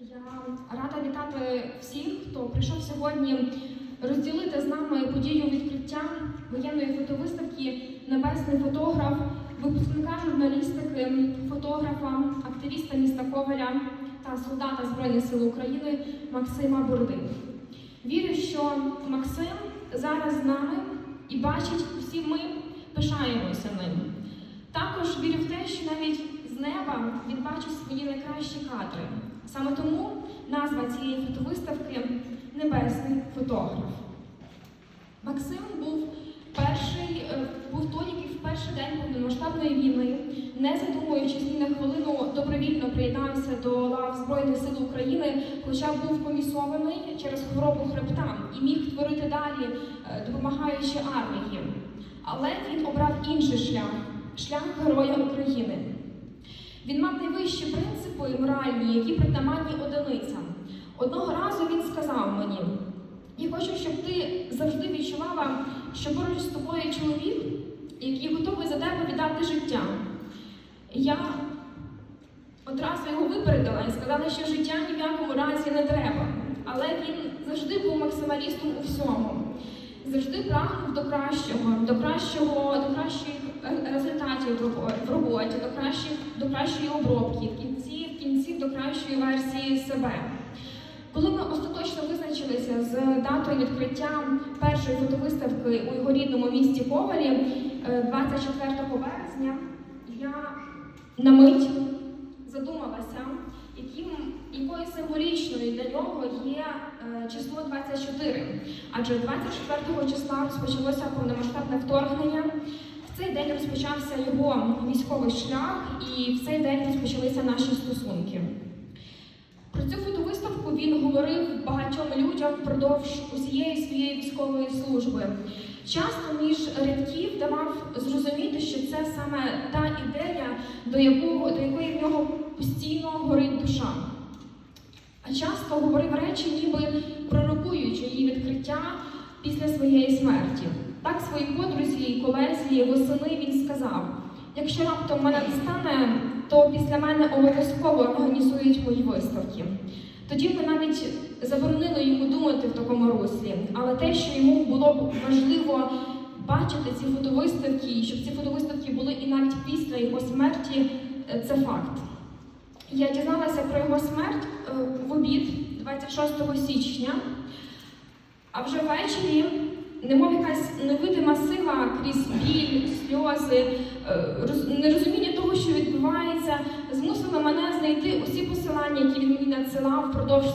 Я рада вітати всіх, хто прийшов сьогодні розділити з нами подію відкриття воєнної фотовиставки Небесний фотограф, випускника журналістики, фотографа, активіста міста Коваля та солдата Збройних сил України Максима Бурди. Вірю, що Максим зараз з нами і бачить, усі ми пишаємося ним. Також вірю в те, що неба він бачить свої найкращі кадри. Саме тому назва цієї фотовиставки Небесний фотограф. Максим був перший, е, був той, який в перший день повномасштабної війни, не задумуючись ні на хвилину, добровільно приєднався до лав Збройних сил України, хоча був комісований через хворобу хребта і міг творити далі, е, допомагаючи армії. Але він обрав інший шлях шлях Героя України. Він мав найвищі принципи моральні, які притаманні одиницям. Одного разу він сказав мені: я хочу, щоб ти завжди відчувала, що поруч з тобою чоловік, який готовий за тебе віддати життя. Я одразу його випередила і сказала, що життя ні в якому разі не треба. Але він завжди був максималістом у всьому. Завжди прагнув до кращого, до кращого, до кращих е, результатів в роботі, до кращих, до кращої обробки, в кінці, в кінці до кращої версії себе. Коли ми остаточно визначилися з датою відкриття першої фотовиставки у його рідному місті Ковалі е, 24 березня, я на мить задумалася, якою символічною для нього є е, число 24. Адже 24 числа розпочалося повномасштабне вторгнення. В цей день розпочався його військовий шлях, і в цей день розпочалися наші стосунки. Про цю фотовиставку він говорив багатьом людям впродовж усієї своєї військової служби. Часто між рядків давав зрозуміти, що це саме та ідея, до, якого, до якої в нього постійно горить душа. Часто говорив речі, ніби пророкуючи її відкриття після своєї смерті. Так своїй подрузі і колезі восени він сказав: якщо раптом мене не стане, то після мене обов'язково організують мої виставки. Тоді ми навіть заборонили йому думати в такому руслі, але те, що йому було б важливо бачити ці фотовиставки, щоб ці фотовиставки були і навіть після його смерті, е, це факт. Я дізналася про його смерть е, в обід 26 січня, а вже ввечері, немов якась невидима сила крізь біль, сльози, е, нерозуміння того, що відбувається, змусила мене знайти усі посилання, які він мені надсилав впродовж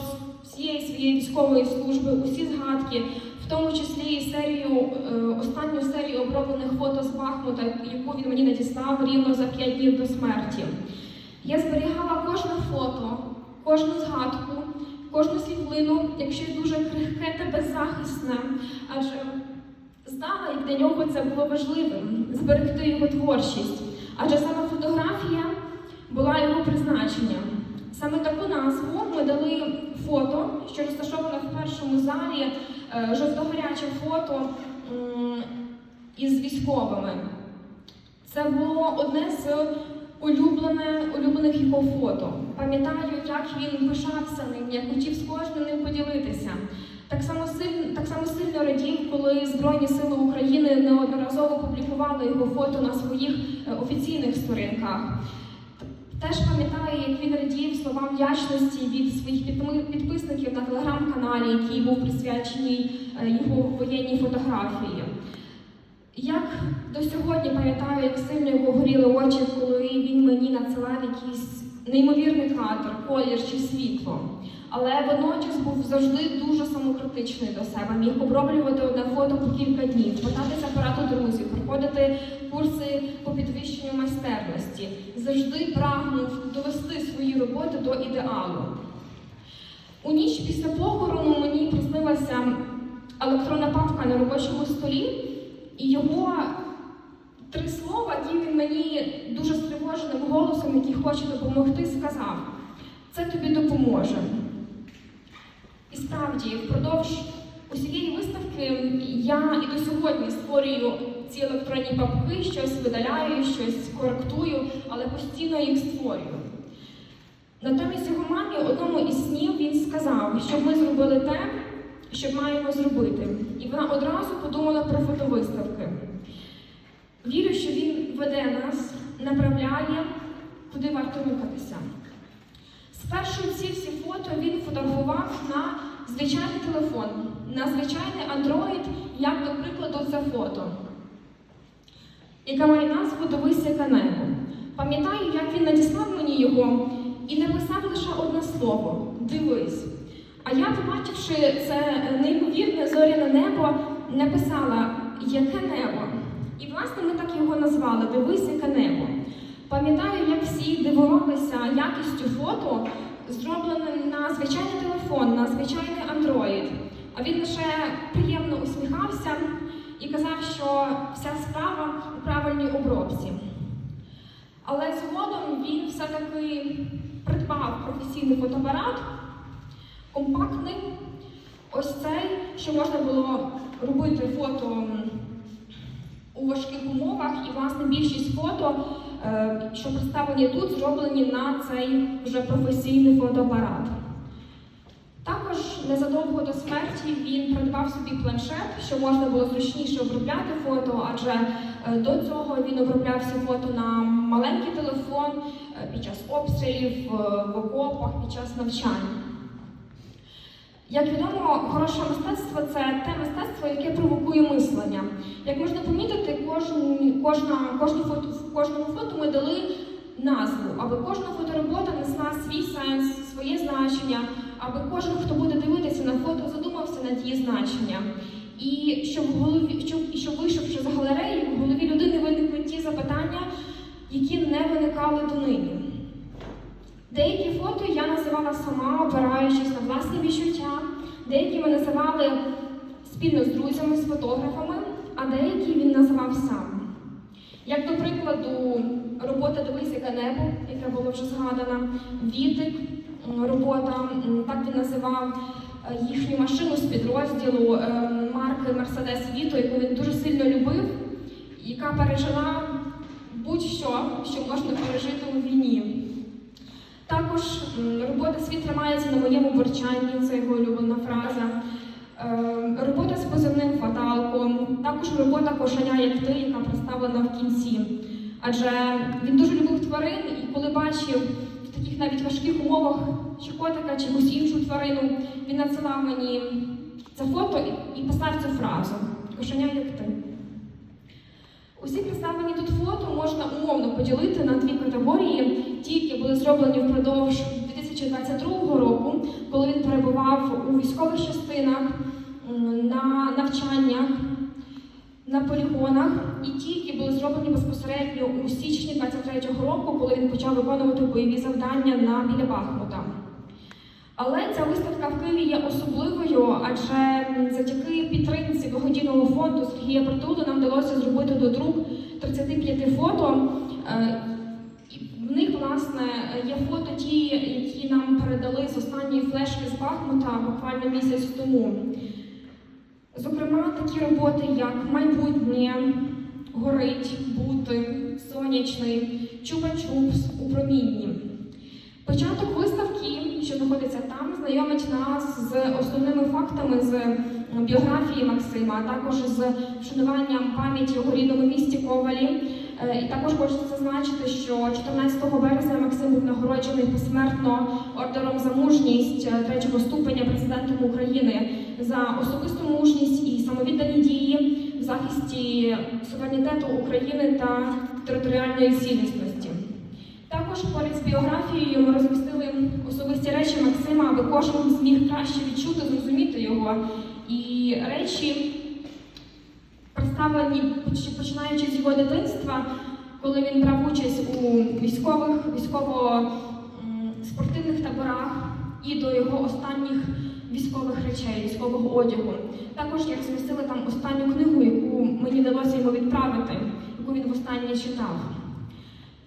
всієї своєї військової служби, усі згадки, в тому числі і серію, е, останню серію оброблених фото з Бахмута, яку він мені надіслав рівно за 5 днів до смерті. Я зберігала кожне фото, кожну згадку, кожну світлину, якщо дуже крихке та беззахисне, адже знала, як для нього це було важливим зберегти його творчість. Адже саме фотографія була його призначенням. Саме таку назву ми дали фото, що розташоване в першому залі, е, жовтогаряче фото із військовими. Це було одне з улюблене, улюблених його фото. Пам'ятаю, як він пишався ним, як хотів з кожним ним поділитися. Так само сильно, так само сильно радів, коли Збройні Сили України неодноразово публікували його фото на своїх е, офіційних сторінках. Теж пам'ятаю, як він радів словам вдячності від своїх підписників на телеграм-каналі, який був присвячений е, його воєнній фотографії. Як до сьогодні пам'ятаю, як сильно його горіли очі, коли він мені надсилав якийсь неймовірний кадр, колір чи світло. Але водночас був завжди дуже самокритичний до себе. Міг оброблювати одне фото по кілька днів, питатися пораду друзів, проходити курси по підвищенню майстерності. Завжди прагнув довести свої роботи до ідеалу. У ніч після похорону мені приснилася електронна папка на робочому столі, і його три слова, які він мені дуже стривоженим голосом, який хоче допомогти, сказав: це тобі допоможе. І справді, впродовж усієї виставки я і до сьогодні створюю ці електронні папки, щось видаляю, щось коректую, але постійно їх створюю. Натомість його мамі одному із вісні він сказав, щоб ми зробили те, що маємо зробити. І вона одразу подумала про фотовиставки. Вірю, що він веде нас, направляє, куди варто рухатися. Спершу ці всі фото він фотографував на звичайний телефон, на звичайний Android, як, до прикладу, це фото, яке має назву Дивись, яке. Пам'ятаю, як він надіслав мені його і написав лише одне слово дивись. А я, побачивши це неймовірне зоряне небо, написала Яке небо? І власне ми так його назвали Дивись, яке небо. Пам'ятаю, як всі дивувалися якістю фото, зробленим на звичайний телефон, на звичайний Android. А він лише приємно усміхався і казав, що вся справа у правильній обробці. Але згодом він все-таки придбав професійний фотоапарат, компактний, ось цей, що можна було робити фото у важких умовах, і власне більшість фото, е, що представлені тут, зроблені на цей вже професійний фотоапарат. Також незадовго до смерті він придбав собі планшет, що можна було зручніше обробляти фото, адже е, до цього він обробляв всі фото на маленький телефон е, під час обстрілів, в окопах, під час навчання. Як відомо, хороше мистецтво це те мистецтво, яке провокує мислення. Як можна помітити, кожен, кожна, кожну фото, в кожному фото ми дали назву, аби кожна фоторобота несла свій сенс, своє значення, аби кожен, хто буде дивитися на фото, задумався над її значенням. І щоб в голові, щоб, щоб вийшовши з галереї, в голові людини виникли ті запитання, які не виникали донині. Деякі фото я називала сама, опираючись на власні відчуття, деякі ми називали спільно з друзями, з фотографами, а деякі він називав сам. Як до прикладу, робота Дивись, небо, яка була вже згадана, Вітик, робота, так він називав е, їхню машину з підрозділу е, марки Мерседес Віто, яку він дуже сильно любив, яка пережила будь-що, що можна пережити у війні. Також робота світ тримається на моєму борчанні, це його улюблена фраза. Е, робота з позивним фаталком, також робота кошеня як ти, яка представлена в кінці. Адже він дуже любив тварин, і коли бачив в таких навіть важких умовах чи котика, чи якусь іншу тварину, він надсилав мені це фото і писав цю фразу Кошеня як ти. Усі представлені тут фото можна умовно поділити на дві категорії. Ті, які були зроблені впродовж 2022 року, коли він перебував у військових частинах, на навчаннях, на полігонах, і ті, які були зроблені безпосередньо у січні 23-го року, коли він почав виконувати бойові завдання на біля Бахмута. Але ця виставка в Києві є особливою, адже завдяки підтримці благодійного фонду Сергія Притули нам вдалося зробити до друк 35 фото. Власне, є фото ті, які нам передали з останньої флешки з Бахмута буквально місяць тому. Зокрема, такі роботи, як майбутнє, горить, бути, сонячний, чупа-чупс у промінні. Початок виставки, що знаходиться там, знайомить нас з основними фактами з біографії Максима, а також з вшануванням пам'яті його рідному місті Ковалі. Е, І також хочеться зазначити, що 14 березня Максим був нагороджений посмертно ордером за мужність е, третього ступеня президентом України за особисту мужність і самовіддані дії в захисті суверенітету України та територіальної цілісності. Також поряд з біографією ми розмістили особисті речі Максима, аби кожен зміг краще відчути, зрозуміти його. І речі представлені починаючи з його дитинства, коли він брав участь у військових, військово-спортивних таборах і до його останніх військових речей, військового одягу. Також я розмістила там останню книгу, яку мені вдалося йому відправити, яку він востаннє читав.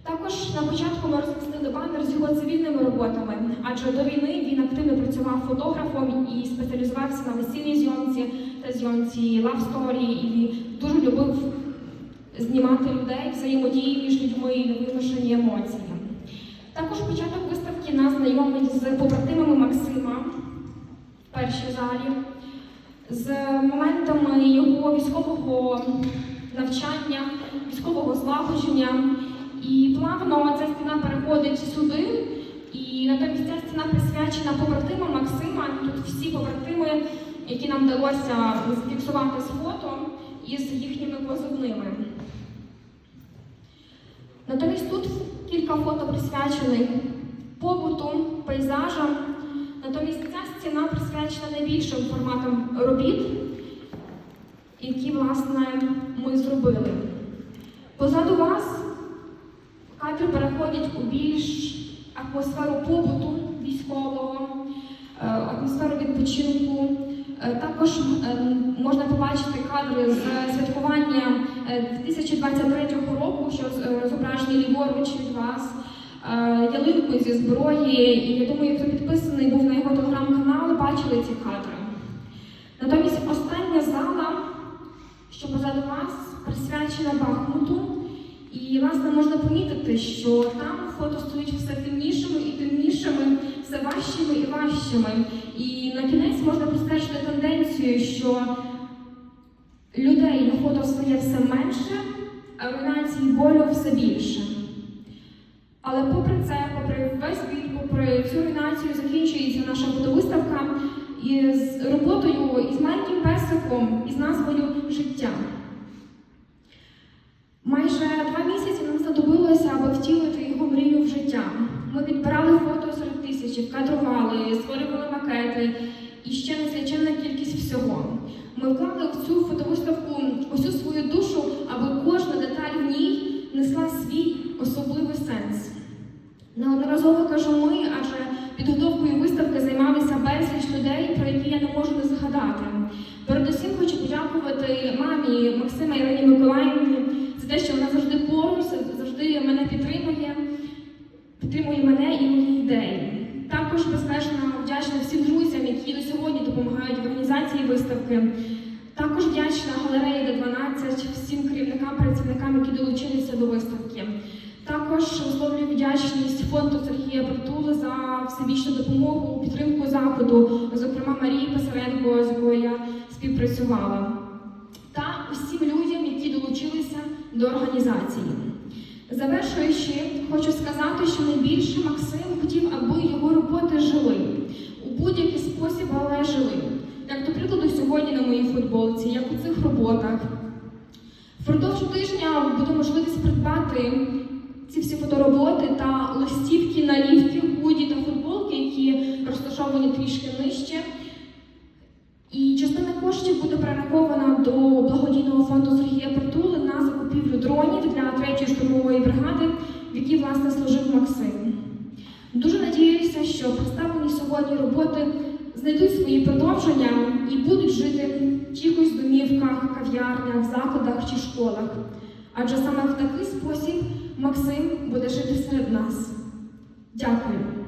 Також на початку ми розмістили банер з його цивільними роботами, адже до війни він активно працював фотографом і спеціалізувався на весільній зйомці та зйомці story і дуже любив знімати людей, взаємодії між людьми і невимушені емоції. Також початок виставки нас знайомить з побратимами Максима, в першій залі, з моментами його військового навчання, військового злагодження. І плавно ця стіна переходить сюди, і натомість ця стіна присвячена побратимам Максима. Тут всі побратими, які нам вдалося зафіксувати з фото із їхніми позивними. Натомість тут кілька фото присвячених побуту, пейзажам. Натомість ця стіна присвячена найбільшим форматам робіт, які, власне, ми зробили. Позаду вас кадри переходять у більш атмосферу побуту військового, е, атмосферу відпочинку. Е, Також е, можна побачити кадри з святкування е, 2023 року, що е, зображені ліворуч від вас. Е, Ялинку зі зброї, і я думаю, хто підписаний був на його телеграм-канал, бачили ці кадри. Натомість остання зала, що позаду вас, присвячена Бахмуту. І, власне, можна помітити, що там фото стають все темнішими і темнішими, все важчими і важчими. І на кінець можна простежити тенденцію, що людей фото стає все менше, а руйнації болю все більше. Але попри це, попри весь біль, попри цю руйнацію, закінчується наша фотовиставка із роботою із маленьким песиком із назвою Життя. Майже два місяці нам знадобилося, аби втілити його мрію в життя. Ми підбирали фото серед тисячі, кадрували, створювали макети і ще незліченна кількість всього. Ми вклали в цю фотовиставку усю свою душу, аби кожна деталь в ній несла свій особливий сенс. Неодноразово кажу ми, адже підготовкою виставки займалися безліч людей, про які я не можу не згадати. Передусім хочу подякувати мамі Максима Ірині Миколаївні за те, що вона завжди поруч, завжди мене підтримує, підтримує мене і мої ідеї. Також безмежно вдячна всім друзям, які до сьогодні допомагають в організації виставки. Також вдячна галереї Д12, всім керівникам, працівникам, які долучилися до виставки. Також висловлюю вдячність фонду Сергія Притули за всебічну допомогу підтримку заходу, зокрема Марії Писаренко, з якою я співпрацювала, та усім людям, які долучилися до організації. Завершуючи, хочу сказати, що найбільше Максим хотів, аби його роботи жили у будь-який спосіб, але жили. Як до прикладу, сьогодні на моїй футболці, як у цих роботах. Впродовж тижня буде можливість придбати ці всі фотороботи та листівки, налівки, худі та футболки, які розташовані трішки нижче. І частина коштів буде перерахована до благодійного фонду Сергія Притули дронів для 3-ї штурмової бригади, в якій власне служив Максим. Дуже надіюся, що представлені сьогодні роботи знайдуть свої продовження і будуть жити в чиїхось домівках, кав'ярнях, закладах чи школах. Адже саме в такий спосіб Максим буде жити серед нас. Дякую.